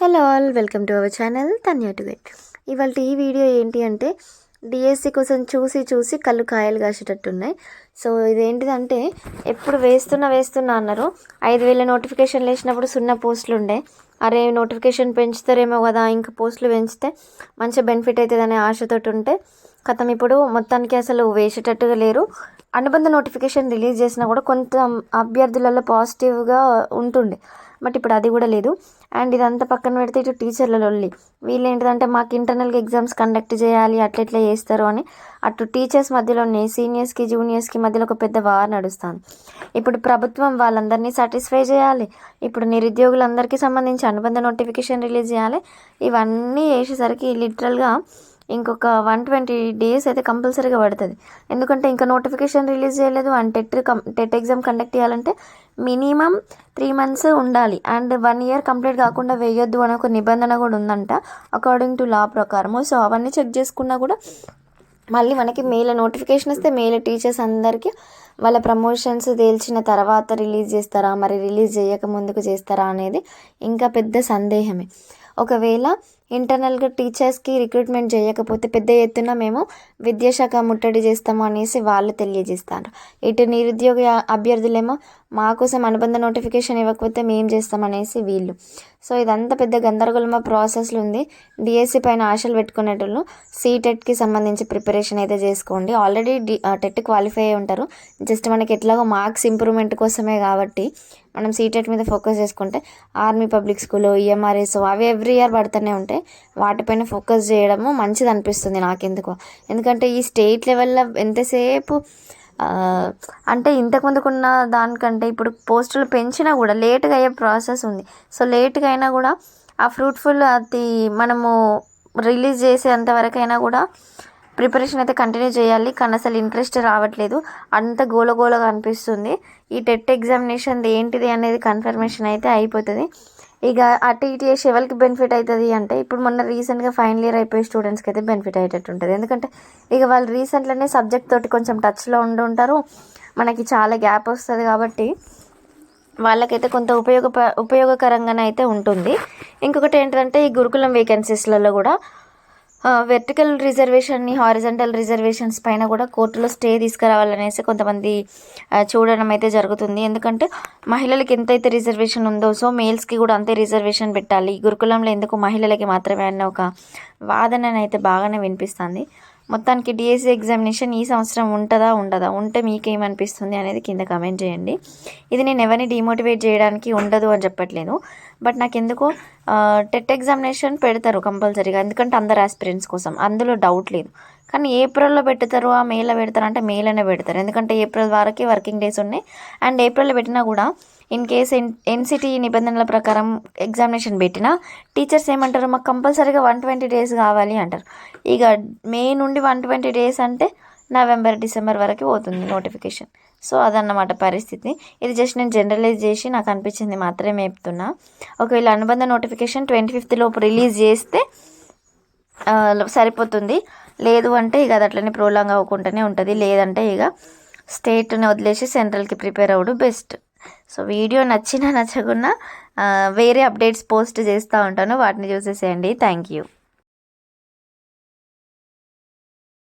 Hello all welcome to our channel Tanya to get ఇవాళ ఈ video ఏంటి అంటే డిఎస్సి కోసం చూసి చూసి కళ్ళు కాయలు కాసేటట్టున్నాయి. సో ఇదేంటిదంటే ఎప్పుడు వేస్తున్నా వేస్తున్నా అన్నారు. ఐదు వేల నోటిఫికేషన్లు వేసినప్పుడు సున్నా పోస్టులు ఉండే. అరే నోటిఫికేషన్ పెంచుతారేమో కదా ఇంకా పోస్టులు పెంచితే మంచి బెనిఫిట్ అవుతుందనే ఆశతోటి ఉంటే కథం ఇప్పుడు మొత్తానికి అసలు వేసేటట్టుగా లేరు. అనుబంధ నోటిఫికేషన్ రిలీజ్ చేసినా కూడా కొంత అభ్యర్థులలో పాజిటివ్గా ఉంటుండే. బట్ ఇప్పుడు అది కూడా లేదు. అండ్ ఇదంతా పక్కన పెడితే ఇటు టీచర్ల లొల్లి. వీళ్ళు ఏంటిదంటే మాకు ఇంటర్నల్గా ఎగ్జామ్స్ కండక్ట్ చేయాలి అట్లా ఇట్లా చేస్తారు అని. అటు టీచర్స్ మధ్యలోనే సీనియర్స్కి జూనియర్స్కి మధ్యలో ఒక పెద్ద వార్ నడుస్తుంది. ఇప్పుడు ప్రభుత్వం వాళ్ళందరినీ సాటిస్ఫై చేయాలి. ఇప్పుడు నిరుద్యోగులందరికీ సంబంధించి అనుబంధ నోటిఫికేషన్ రిలీజ్ చేయాలి. ఇవన్నీ చేసేసరికి లిటరల్గా ఇంకొక వన్ ట్వంటీ డేస్ అయితే కంపల్సరీగా పడుతుంది. ఎందుకంటే ఇంకా నోటిఫికేషన్ రిలీజ్ చేయలేదు and TET cum TET exam conduct చేయాలంటే మినిమం త్రీ మంత్స్ ఉండాలి. అండ్ వన్ ఇయర్ కంప్లీట్ కాకుండా వేయొద్దు అనే ఒక నిబంధన కూడా ఉందంట అకార్డింగ్ టు లా ప్రకారము. సో అవన్నీ చెక్ చేసుకున్నా కూడా మళ్ళీ మనకి మేల నోటిఫికేషన్ వస్తే మేల టీచర్స్ అందరికీ వాళ్ళ ప్రమోషన్స్ తేల్చిన తర్వాత రిలీజ్ చేస్తారా మరి రిలీజ్ చేయక ముందుకు చేస్తారా అనేది ఇంకా పెద్ద సందేహమే. ఒకవేళ ఇంటర్నల్గా టీచర్స్కి రిక్రూట్మెంట్ చేయకపోతే పెద్ద ఎత్తున మేము విద్యాశాఖ ముట్టడి చేస్తాము అనేసి వాళ్ళు తెలియజేస్తారు. ఇటు నిరుద్యోగ అభ్యర్థులేమో మా కోసం అనుబంధ నోటిఫికేషన్ ఇవ్వకపోతే మేము చేస్తామనేసి వీళ్ళు. సో ఇదంతా పెద్ద గందరగోళమ ప్రాసెస్లు ఉంది. డిఎస్సి పైన ఆశలు పెట్టుకునేటోళ్ళు సీటెట్కి సంబంధించి ప్రిపరేషన్ అయితే చేసుకోండి. ఆల్రెడీ డి టెట్ క్వాలిఫై అయి ఉంటారు. జస్ట్ మనకి ఎట్లాగో మార్క్స్ ఇంప్రూవ్మెంట్ కోసమే కాబట్టి మనం సీటెట్ మీద ఫోకస్ చేసుకుంటే ఆర్మీ పబ్లిక్ స్కూల్ ఈఎంఆర్ఎస్ అవి ఎవ్రీ ఇయర్ పడుతూనే ఉంటాయి. వాటిపైన ఫోకస్ చేయడము మంచిది అనిపిస్తుంది ఎందుకు ఎందుకంటే ఈ స్టేట్ లెవెల్లో ఎంతసేపు అంటే ఇంతకుముందుకున్న దానికంటే ఇప్పుడు పోస్టులు పెంచినా కూడా లేట్గా అయ్యే ప్రాసెస్ ఉంది. సో లేట్గా అయినా కూడా ఆ ఫ్రూట్ఫుల్ అది మనము రిలీజ్ చేసేంతవరకైనా కూడా ప్రిపరేషన్ అయితే కంటిన్యూ చేయాలి. కానీ అసలు ఇంట్రెస్ట్ రావట్లేదు. అంత గోలగోలగా అనిపిస్తుంది. ఈ టెట్ ఎగ్జామినేషన్ ఏంటిది అనేది కన్ఫర్మేషన్ అయితే అయిపోతుంది. ఇక అటు ఇటు చేసి ఎవరికి బెనిఫిట్ అవుతుంది అంటే ఇప్పుడు మొన్న రీసెంట్గా ఫైనల్ ఇయర్ అయిపోయి స్టూడెంట్స్కి అయితే బెనిఫిట్ అయ్యేటట్టు ఉంటుంది. ఎందుకంటే ఇక వాళ్ళు రీసెంట్లోనే సబ్జెక్ట్ తోటి కొంచెం టచ్లో ఉండి ఉంటారు. మనకి చాలా గ్యాప్ వస్తుంది కాబట్టి వాళ్ళకైతే కొంత ఉపయోగ ఉపయోగకరంగానే అయితే ఉంటుంది. ఇంకొకటి ఏంటంటే ఈ గురుకులం వేకెన్సీస్లలో కూడా వెర్టికల్ రిజర్వేషన్ని హారిజంటల్ రిజర్వేషన్స్ పైన కూడా కోర్టులో స్టే తీసుకురావాలనేసి కొంతమంది చూడడం అయితే జరుగుతుంది. ఎందుకంటే మహిళలకి ఎంతైతే రిజర్వేషన్ ఉందో సో మేల్స్కి కూడా అంతే రిజర్వేషన్ పెట్టాలి. గురుకులంలో ఎందుకు మహిళలకి మాత్రమే అన్న ఒక వాదననైతే బాగానే వినిపిస్తుంది. మొత్తానికి డిఎస్సి ఎగ్జామినేషన్ ఈ సంవత్సరం ఉంటుందా ఉండదా? ఉంటే మీకేమనిపిస్తుంది అనేది కింద కమెంట్ చేయండి. ఇది నేను ఎవరిని డిమోటివేట్ చేయడానికి ఉండదు అని చెప్పట్లేదు. బట్ నాకు ఎందుకో టెట్ ఎగ్జామినేషన్ పెడతారు కంపల్సరీగా. ఎందుకంటే అందరు ఆస్పిరెంట్స్ కోసం. అందులో డౌట్ లేదు. కానీ ఏప్రిల్లో పెడతారు ఆ మేలో పెడతారు అంటే మేలోనే పెడతారు. ఎందుకంటే ఏప్రిల్ వరకే వర్కింగ్ డేస్ ఉన్నాయి. అండ్ ఏప్రిల్లో పెట్టినా కూడా ఇన్ కేస్ ఎన్ ఎన్సిటీ నిబంధనల ప్రకారం ఎగ్జామినేషన్ పెట్టినా టీచర్స్ ఏమంటారు మాకు కంపల్సరీగా వన్ ట్వంటీ డేస్ కావాలి అంటారు. ఇక మే నుండి వన్ ట్వంటీ డేస్ అంటే నవంబర్ డిసెంబర్ వరకు పోతుంది నోటిఫికేషన్ సో అదన్నమాట పరిస్థితి. ఇది జస్ట్ నేను జనరలైజ్ చేసి నాకు అనిపించింది మాత్రమే చెప్తున్నా. ఒకవేళ అనుబంధ నోటిఫికేషన్ ట్వంటీ ఫిఫ్త్ లోపు రిలీజ్ చేస్తే సరిపోతుంది. లేదు అంటే ఇక అది అట్లనే ప్రోలాంగ్ అవ్వకుండానే ఉంటుంది. లేదంటే ఇక స్టేట్ని వదిలేసి సెంట్రల్కి ప్రిపేర్ అవ్వడం బెస్ట్ సో వీడియో నచ్చినా నచ్చకున్నా వేరే అప్డేట్స్ పోస్ట్ చేస్తూ ఉంటాను. వాటిని చూసేసేయండి. Thank you